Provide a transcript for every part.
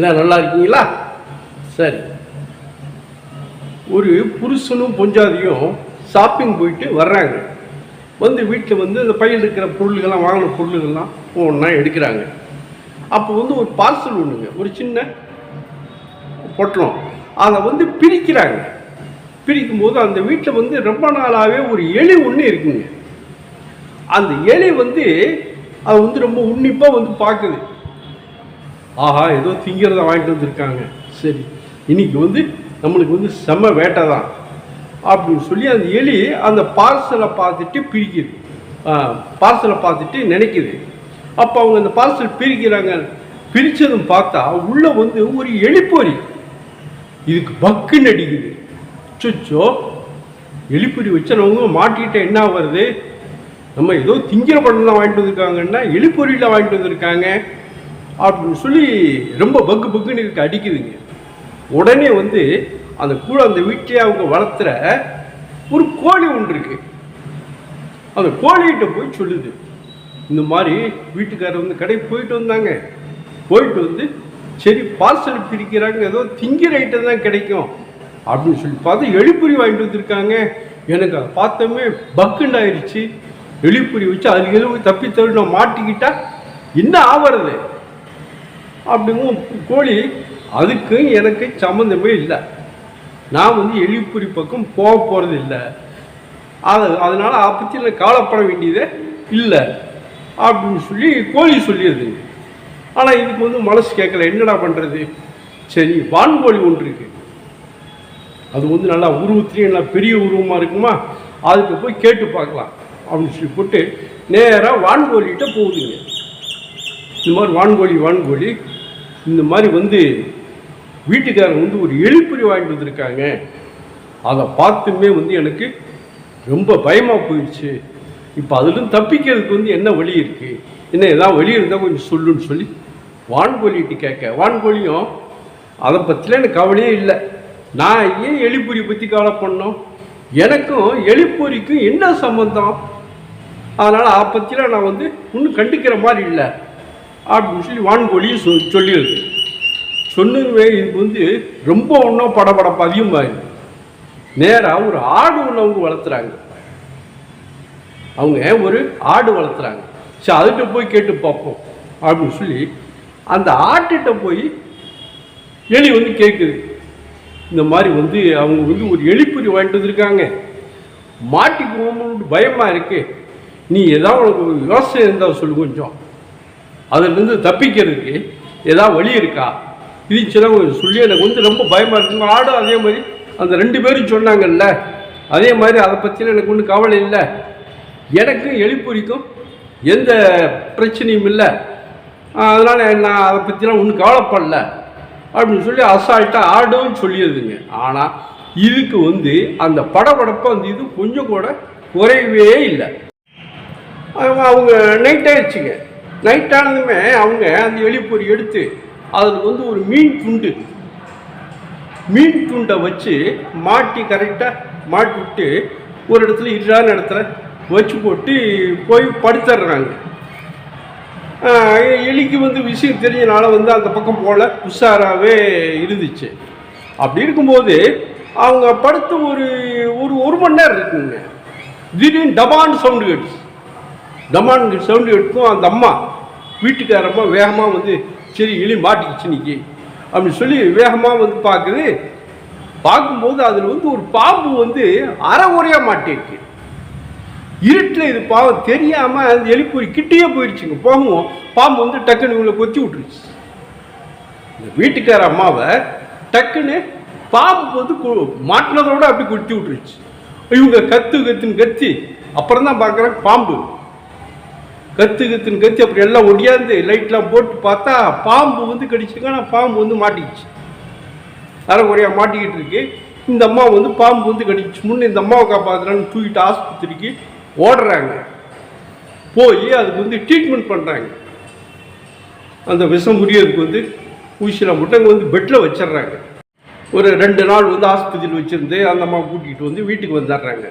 என்ன நல்லா இருக்கீங்களா? சரி. ஒரு புருஷனும் பொஞ்சாதியும் ஷாப்பிங் போயிட்டு வர்றாங்க. வந்து வீட்டில் வந்து அந்த பையில் இருக்கிற பொருள்கள்லாம் வாங்கின பொருள்கள்லாம் ஒன்றா எடுக்கிறாங்க. அப்போ வந்து ஒரு பார்சல் ஒன்றுங்க ஒரு சின்ன பொட்டலம். அதை வந்து பிரிக்கிறாங்க. பிரிக்கும்போது அந்த வீட்டில் வந்து ரொம்ப நாளாகவே ஒரு எலி ஒன்று இருக்குங்க. அந்த எலி வந்து அதை வந்து ரொம்ப உன்னிப்பாக வந்து பார்க்குது. ஆஹா ஏதோ திங்கிறத வாங்கிட்டு வந்திருக்காங்க. சரி இன்னைக்கு வந்து நம்மளுக்கு வந்து செம்ம வேட்டை தான். அப்படின்னு சொல்லி அந்த எலி அந்த பார்சலை பார்த்துட்டு பிரிக்குது. பார்சலை பார்த்துட்டு நினைக்குது. அப்போ அவங்க அந்த பார்சல் பிரிக்கிறாங்க. பிரித்ததும் பார்த்தா உள்ளே வந்து ஒரு எலிப்பொறி. இதுக்கு பக்குன்னு அடிக்குது. சுச்சோ எலிப்பொறி வச்சவங்க மாட்டிக்கிட்ட என்ன வருது நம்ம ஏதோ திங்கிற படம் தான் வாங்கிட்டு வந்திருக்காங்கன்னா எலிப்பொறியில் வாங்கிட்டு வந்திருக்காங்க. அப்படின்னு சொல்லி ரொம்ப பக்கு பக்குன்னு இருக்கு அடிக்குதுங்க. உடனே வந்து அந்த கூட அந்த வீட்டிலே அவங்க வளர்த்துற ஒரு கோழி ஒன்று இருக்கு. அந்த கோழிகிட்ட போய் சொல்லுது. இந்த மாதிரி வீட்டுக்காரர் வந்து கடைக்கு போயிட்டு வந்தாங்க. போயிட்டு வந்து சரி பார்சல் பிரிக்கிறாங்க. ஏதோ திங்கிற ஐட்டம் தான் கிடைக்கும். அப்படின்னு சொல்லி பார்த்து எலிப்புரி வாங்கிட்டு வந்திருக்காங்க. எனக்கு அதை பார்த்தோமே பக்குன்னு ஆயிடுச்சு. எலிப்புரி வச்சு அதுக்கு எதுவும் தப்பி தவிர நான் மாட்டிக்கிட்டா என்ன ஆவறது? அப்படிங்கும் கோழி அதுக்கும் எனக்கு சம்மந்தமே இல்லை. நான் வந்து எலிப்புரி பக்கம் போக போகிறது இல்லை. அது அதனால் அதை பற்றி நான் கவலைப்பட வேண்டியதே இல்லை அப்படின்னு சொல்லி கோழி சொல்லியது. ஆனால் இதுக்கு வந்து மனசு கேட்கல என்னடா பண்ணுறது சரி வான்கோழி ஒன்று இருக்குது அது வந்து நல்லா உருவத்துலேயும் நல்லா பெரிய உருவமாக இருக்குமா? அதுக்கு போய் கேட்டு பார்க்கலாம் அப்படின்னு சொல்லி போட்டு நேராக வான்கோழிகிட்ட போகுதுங்க. இந்த மாதிரி வான்கோழி வான்கோழி இந்த மாதிரி வந்து வீட்டுக்காரங்க வந்து ஒரு எழுப்புரி வாங்கிட்டு வந்திருக்காங்க. அதை பார்த்துமே வந்து எனக்கு ரொம்ப பயமாக போயிடுச்சு. இப்போ அதுலேருந்து தப்பிக்கிறதுக்கு வந்து என்ன வழி இருக்குது என்ன ஏதாவது வழி இருந்தால் கொஞ்சம் சொல்லுன்னு சொல்லி வான்கோழிட்டு கேட்க. வான்கோழியும் அதை பற்றிலாம் எனக்கு கவலையே இல்லை. நான் ஏன் எலிப்பொறி பற்றி கவலை பண்ணோம்? எனக்கும் எலிப்பொறிக்கும் என்ன சம்மந்தம் அதனால் அதை பற்றிலாம் நான் வந்து ஒன்றும் கண்டுக்கிற மாதிரி இல்லை. அப்படின்னு சொல்லி வான்கோழியும் சொ சொல்லிடுது சொன்னதுவே இது வந்து ரொம்ப ஒன்றும் படபடப்பு அதிகமாகுது நேராக ஒரு ஆடு ஒன்று அவங்க வளர்த்துறாங்க. அவங்க ஒரு ஆடு வளர்த்துறாங்க. சரி அதுகிட்ட போய் கேட்டு பார்ப்போம் அப்படின்னு சொல்லி அந்த ஆட்டுகிட்ட போய் எலி வந்து கேட்குது இந்த மாதிரி வந்து அவங்க வந்து ஒரு எலிப்புரி வாங்கிட்டு வந்திருக்காங்க. மாட்டிக்குவோம்னு பயமாக இருக்கு. நீ ஏதாவது உனக்கு ஒரு யோசனை இருந்தால் சொல்லு கொஞ்சம். அதுலேருந்து தப்பிக்கிறதுக்கு ஏதாவது வழி இருக்கா? இருந்துச்சுன்னா கொஞ்சம் சொல்லி எனக்கு வந்து ரொம்ப பயமாக இருக்குங்க ஆடும் அதே மாதிரி அந்த ரெண்டு பேரும் சொன்னாங்கல்ல. அதே மாதிரி அதை பற்றின எனக்கு ஒன்றும் கவலை இல்லை. எனக்கும் எலிப்பொறிக்கும் எந்த பிரச்சனையும் இல்லை. அதனால் நான் அதை பற்றிலாம் ஒன்றும் கவலைப்படல அப்படின்னு சொல்லி அசால்ட்டாக ஆடும் சொல்லிடுதுங்க. ஆனால் இதுக்கு வந்து அந்த படபடப்பு அந்த இது கொஞ்சம் கூட குறையவே இல்லை. அவங்க அவங்க நைட் ஆயிடுச்சுங்க. நைட் ஆனதுமே அவங்க அந்த எலிப்பொறி எடுத்து அதில் வந்து ஒரு மீன் துண்டு. மீன் துண்டை வச்சு மாட்டி கரெக்டாக மாட்டி விட்டு ஒரு இடத்துல இருடான இடத்துல வச்சு போட்டு போய் படுத்துடுறாங்க எலிக்கு வந்து விஷயம் தெரிஞ்சனால வந்து அந்த பக்கம் போல உஷாராகவே இருந்துச்சு. அப்படி இருக்கும்போது அவங்க படுத்து ஒரு ஒரு ஒரு மணி நேரம் இருக்குங்க. திடீர்னு டபான் சவுண்டு கேட்டுச்சு. டமான் சவுண்டு எடுக்கும் அந்த அம்மா வீட்டுக்காரம்மா வேகமாக வந்து சரி எலி மாட்டிக்கிச்சு இன்னைக்கு. அப்படின்னு சொல்லி வேகமாக வந்து பார்க்குது. பார்க்கும்போது அதில் வந்து ஒரு பாம்பு வந்து அறகுறையாக மாட்டிருக்கு. இருட்டில் இது பாவம் தெரியாமல் அந்த எலிப்பூரி கிட்டேயே போயிடுச்சுங்க போகவும் பாம்பு வந்து டக்குன்னு இவங்களை கொத்தி விட்டுருச்சு. இந்த வீட்டுக்கார அம்மாவை டக்குன்னு பாம்பு வந்து கு- மாட்டினதோட அப்படி கொத்தி விட்டுருச்சு. இவங்க கத்து கத்துன்னு கத்தி அப்புறம் தான் பார்க்குறாங்க பாம்பு. கத்து கத்துன்னு கத்தி அப்படி எல்லாம் ஒடியாந்து லைட்லாம் போட்டு பார்த்தா பாம்பு வந்து கடிச்சுங்க ஆனால் பாம்பு வந்து மாட்டிக்கிச்சு. அரைக்குறையாக மாட்டிக்கிட்டு இருக்கு. இந்த அம்மா வந்து பாம்பு வந்து கடிச்சு முன்னே இந்த அம்மாவை காப்பாற்றலான்னு தூக்கிட்டு ஆஸ்பத்திரிக்கு ஓடுறாங்க. போய் அதுக்கு வந்து ட்ரீட்மெண்ட் பண்ணுறாங்க அந்த விஷம் முறியதுக்கு வந்து ஊசியில் மட்டும் அங்கே வந்து பெட்டில் வச்சிடுறாங்க. ஒரு ரெண்டு நாள் வந்து ஆஸ்பத்திரியில் வச்சுருந்து அந்த அம்மா கூட்டிகிட்டு வந்து வீட்டுக்கு வந்துடுறாங்க.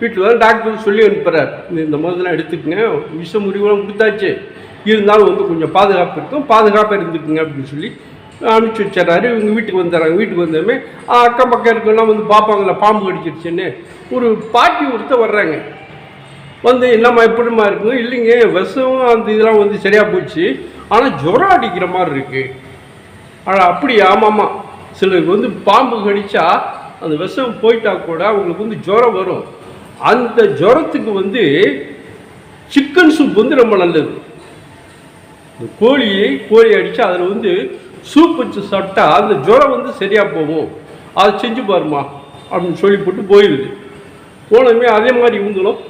வீட்டில் வந்து டாக்டர் சொல்லி அனுப்புகிறார் இந்த மருந்தெல்லாம் எடுத்துக்கங்க. விஷ முறிவெல்லாம் கொடுத்தாச்சு. இருந்தாலும் வந்து கொஞ்சம் பாதுகாப்பு இருக்கும். பாதுகாப்பாக இருந்துக்குங்க அப்படின்னு சொல்லி அனுப்பிச்சி வச்சிடறாரு. இவங்க வீட்டுக்கு வந்துடுறாங்க. வீட்டுக்கு வந்ததுமே அக்கம் பக்கம் இருக்கலாம் வந்து பார்ப்பாங்களே பாம்பு கடிச்சிருச்சுன்னு. ஒரு பாட்டி ஒருத்தர் வர்றாங்க. வந்து என்னம்மா எப்படிம்மா இருக்கும் இல்லைங்க விஷம் அந்த இதெல்லாம் வந்து சரியாக போச்சு. ஆனால் ஜுரம் அடிக்கிற மாதிரி இருக்குது ஆனால் அப்படி ஆமாம்மா. சிலருக்கு வந்து பாம்பு கடித்தா அந்த விஷம் போயிட்டா கூட அவங்களுக்கு வந்து ஜுரம் வரும். அந்த ஜுரத்துக்கு வந்து சிக்கன் சூப் வந்து ரொம்ப நல்லது. இந்த கோழியை கோழி அடித்து அதில் வந்து சூப் வச்சு சாப்பிட்டா அந்த ஜுரம் வந்து சரியாக போகும். அதை செஞ்சு பாருமா அப்படின்னு சொல்லி போட்டு போயிடுது போனதுமே அதே மாதிரி இவங்களும்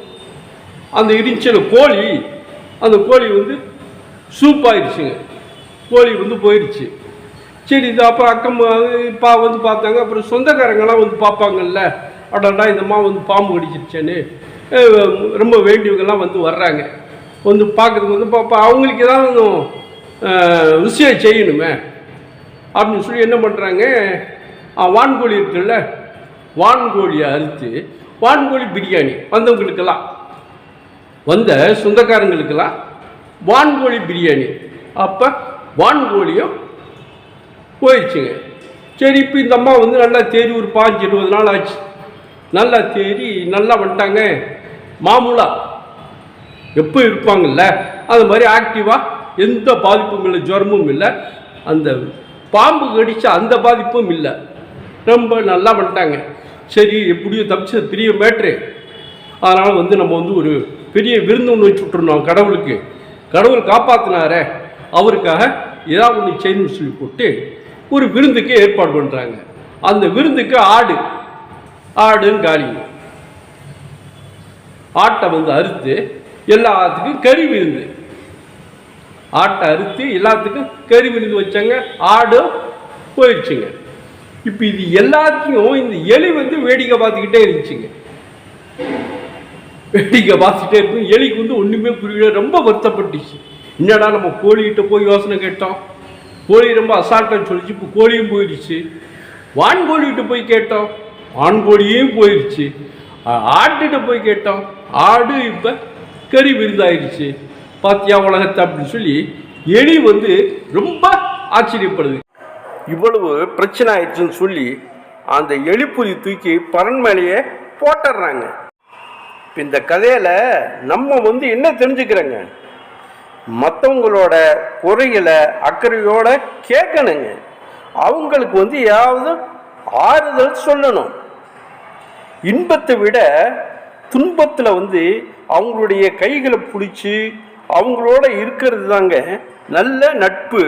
அந்த இருந்துச்சு கோழி அந்த கோழி வந்து சூப் ஆயிடுச்சுங்க. கோழி வந்து போயிடுச்சு. சரி இது அப்புறம் அக்கம் பா வந்து பார்த்தாங்க. அப்புறம் சொந்தக்காரங்கெல்லாம் வந்து பார்ப்பாங்கல்ல. அடடா இந்தம்மா வந்து பாம்பு கடிச்சிருச்சேன்னு. ரொம்ப வேண்டியவங்கெல்லாம் வந்து வர்றாங்க. வந்து பார்க்குறதுக்கு வந்து பாப்பா அவங்களுக்கு ஏதாவது விஷயம் செய்யணுமே அப்படின்னு சொல்லி என்ன பண்ணுறாங்க வான்கோழி இருக்குல்ல வான்கோழியை அறுத்து வான்கோழி பிரியாணி வந்தவங்களுக்கெல்லாம் வந்த சொந்தக்காரங்களுக்கெல்லாம் வான்கோழி பிரியாணி. அப்போ வான்கோழியும் போயிடுச்சுங்க. சரி இப்போ இந்த அம்மா வந்து நல்லா தேதி ஒரு பாஞ்சு இருபது நாள் ஆச்சு. நல்லா தேறி நல்லா வந்துட்டாங்க. மாமூலாக எப்போ இருப்பாங்கல்ல? அது மாதிரி ஆக்டிவாக எந்த பாதிப்பும் இல்லை ஜுரமும் இல்லை. அந்த பாம்பு கடிச்ச அந்த பாதிப்பும் இல்லை. ரொம்ப நல்லா வந்துட்டாங்க. சரி எப்படியோ தப்பிச்சது பெரிய மேட்ரு அதனால் வந்து நம்ம வந்து ஒரு பெரிய விருந்து ஒன்று வச்சு விட்டுருந்தோம் கடவுளுக்கு. கடவுள் காப்பாற்றினாரே அவருக்காக ஏதாவது ஒன்று செய்யணும்னு சொல்லி போட்டு ஒரு விருந்துக்கு ஏற்பாடு பண்ணுறாங்க அந்த விருந்துக்கு ஆடு ஆடுன்னு காலிங்க ஆட்டை வந்து அறுத்து எல்லாத்துக்கும் கறி விருந்து. ஆட்டை அறுத்து எல்லாத்துக்கும் கறி விருந்து வச்சாங்க ஆடும் போயிடுச்சுங்க. இப்போ இது எல்லாத்தையும் இந்த எலி வந்து வேடிக்கை பார்த்துக்கிட்டே இருந்துச்சுங்க. வேடிக்கை பார்த்துட்டே இருக்கும் எலிக்கு வந்து ஒன்றுமே புரியல ரொம்ப வருத்தப்பட்டுச்சு. என்னடா நம்ம கோழிகிட்ட போய் யோசனை கேட்டோம்? கோழி ரொம்ப அசால்ட்டாக சொல்லிச்சு இப்போ கோழியும் போயிடுச்சு. வான்கோழிகிட்ட போய் கேட்டோம். ஆண் கோழியும் போயிடுச்சு ஆ- ஆட்டுகிட்ட போய் கேட்டோம். ஆடு இப்போ கறி விருந்தாயிடுச்சு பாத்தியா உலகத்தை அப்படின்னு சொல்லி எலி வந்து ரொம்ப ஆச்சரியப்படுது. இவ்வளவு பிரச்சனை ஆயிடுச்சுன்னு சொல்லி அந்த எலிப்புலி தூக்கி பரன் மேலேயே போட்டுடுறாங்க. இந்த கதையில் நம்ம வந்து என்ன தெரிஞ்சுக்கிறோங்க? மற்றவங்களோட குறைகளை அக்கறையோட கேட்கணுங்க. அவங்களுக்கு வந்து ஏதாவது ஆறுதல் சொல்லணும். இன்பத்தை விட துன்பத்தில் வந்து அவங்களுடைய கைகளை பிடிச்சி அவங்களோட இருக்கிறது தாங்க நல்ல நட்பு.